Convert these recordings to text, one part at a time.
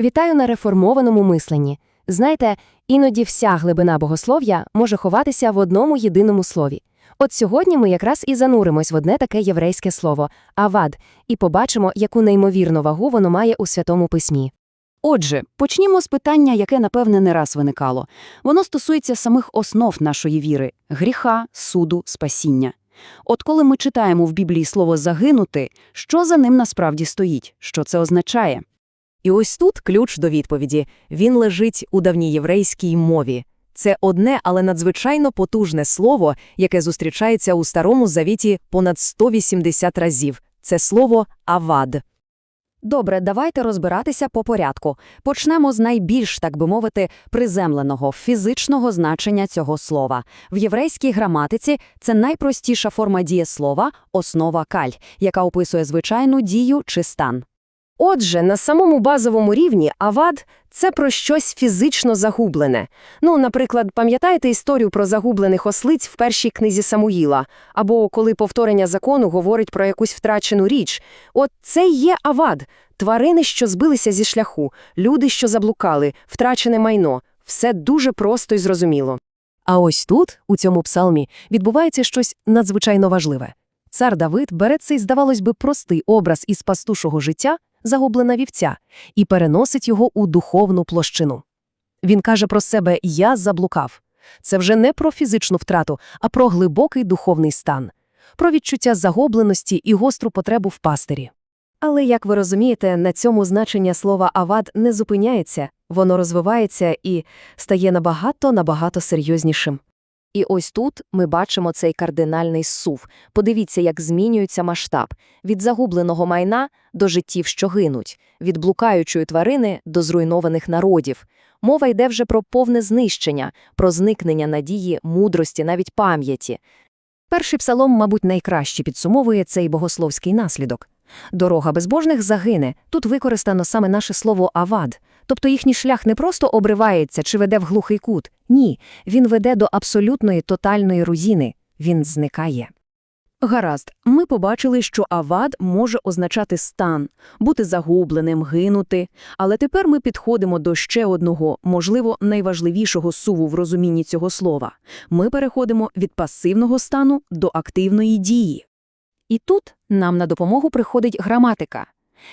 Вітаю на реформованому мисленні. Знаєте, іноді вся глибина богослов'я може ховатися в одному єдиному слові. От сьогодні ми якраз і зануримось в одне таке єврейське слово авад, і побачимо, яку неймовірну вагу воно має у святому письмі. Отже, почнімо з питання, яке, напевне, не раз виникало. Воно стосується самих основ нашої віри – гріха, суду, спасіння. От коли ми читаємо в Біблії слово «загинути», що за ним насправді стоїть? Що це означає? І ось тут ключ до відповіді. Він лежить у давньєврейській мові. Це одне, але надзвичайно потужне слово, яке зустрічається у Старому Завіті понад 180 разів. Це слово «авад». Добре, давайте розбиратися по порядку. Почнемо з найбільш, так би мовити, приземленого, фізичного значення цього слова. В єврейській граматиці це найпростіша форма дієслова – основа каль, яка описує звичайну дію чи стан. Отже, на самому базовому рівні авад – це про щось фізично загублене. Ну, наприклад, пам'ятаєте історію про загублених ослиць в першій книзі Самуїла? Або коли повторення закону говорить про якусь втрачену річ. От це й є авад – тварини, що збилися зі шляху, люди, що заблукали, втрачене майно. Все дуже просто і зрозуміло. А ось тут, у цьому псалмі, відбувається щось надзвичайно важливе. Цар Давид бере цей, здавалось би, простий образ із пастушого життя, загублена вівця, і переносить його у духовну площину. Він каже про себе «я заблукав». Це вже не про фізичну втрату, а про глибокий духовний стан, про відчуття загубленості і гостру потребу в пастирі. Але, як ви розумієте, на цьому значення слова «авад» не зупиняється, воно розвивається і стає набагато-набагато серйознішим. І ось тут ми бачимо цей кардинальний зсув. Подивіться, як змінюється масштаб – від загубленого майна до життів, що гинуть, від блукаючої тварини до зруйнованих народів. Мова йде вже про повне знищення, про зникнення надії, мудрості, навіть пам'яті. Перший псалом, мабуть, найкраще підсумовує цей богословський наслідок. Дорога безбожних загине. Тут використано саме наше слово «авад», тобто їхній шлях не просто обривається чи веде в глухий кут. Ні, він веде до абсолютної тотальної руїни. Він зникає. Гаразд, ми побачили, що авад може означати стан, бути загубленим, гинути. Але тепер ми підходимо до ще одного, можливо, найважливішого суву в розумінні цього слова. Ми переходимо від пасивного стану до активної дії. І тут нам на допомогу приходить граматика.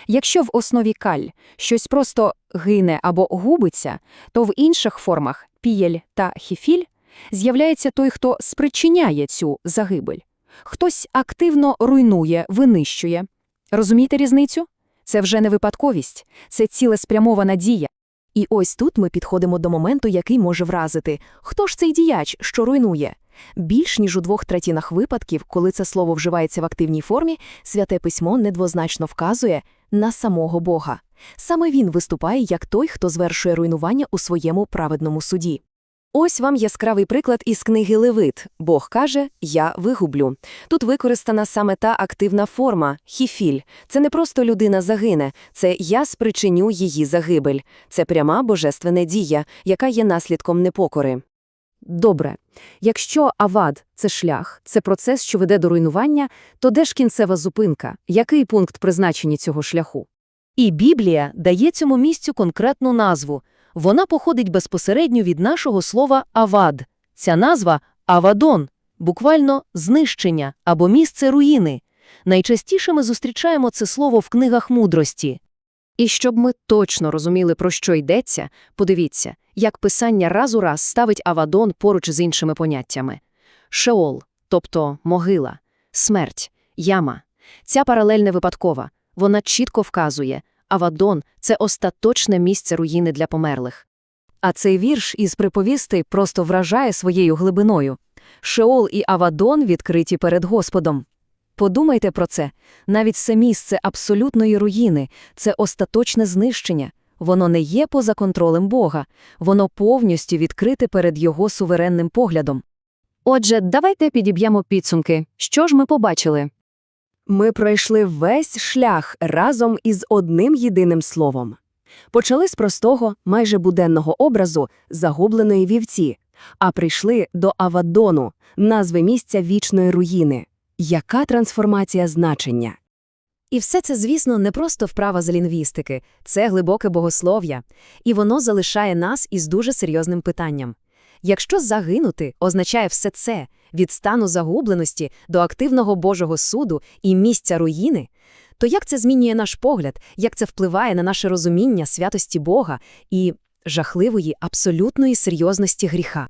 Якщо в основі каль щось просто гине або губиться, то в інших формах пієль та хіфіль з'являється той, хто спричиняє цю загибель. Хтось активно руйнує, винищує. Розумієте різницю? Це вже не випадковість, це цілеспрямована дія. І ось тут ми підходимо до моменту, який може вразити. Хто ж цей діяч, що руйнує? Більш ніж у двох третінах випадків, коли це слово вживається в активній формі, святе письмо недвозначно вказує на самого Бога. Саме він виступає як той, хто звершує руйнування у своєму праведному суді. Ось вам яскравий приклад із книги Левит. Бог каже «Я вигублю». Тут використана саме та активна форма – хіфіль. Це не просто людина загине, це «я спричиню її загибель». Це пряма божественна дія, яка є наслідком непокори. Добре. Якщо авад – це шлях, це процес, що веде до руйнування, то де ж кінцева зупинка? Який пункт призначення цього шляху? І Біблія дає цьому місцю конкретну назву. Вона походить безпосередньо від нашого слова «авад». Ця назва – «авадон», буквально «знищення» або «місце руїни». Найчастіше ми зустрічаємо це слово в книгах мудрості. І щоб ми точно розуміли, про що йдеться, подивіться, як писання раз у раз ставить Авадон поруч з іншими поняттями. Шеол, тобто могила, смерть, яма. Ця паралель не випадкова. Вона чітко вказує, Авадон – це остаточне місце руїни для померлих. А цей вірш із приповістей просто вражає своєю глибиною. Шеол і Авадон відкриті перед Господом. Подумайте про це. Навіть це місце абсолютної руїни, це остаточне знищення. Воно не є поза контролем Бога, воно повністю відкрите перед його суверенним поглядом. Отже, давайте підіб'ємо підсумки. Що ж ми побачили? Ми пройшли весь шлях разом із одним єдиним словом. Почали з простого, майже буденного образу загубленої вівці, а прийшли до Авадону, назви місця вічної руїни. Яка трансформація значення? І все це, звісно, не просто вправа з лінгвістики, це глибоке богослов'я, і воно залишає нас із дуже серйозним питанням. Якщо загинути означає все це від стану загубленості до активного Божого суду і місця руїни, то як це змінює наш погляд, як це впливає на наше розуміння святості Бога і жахливої абсолютної серйозності гріха?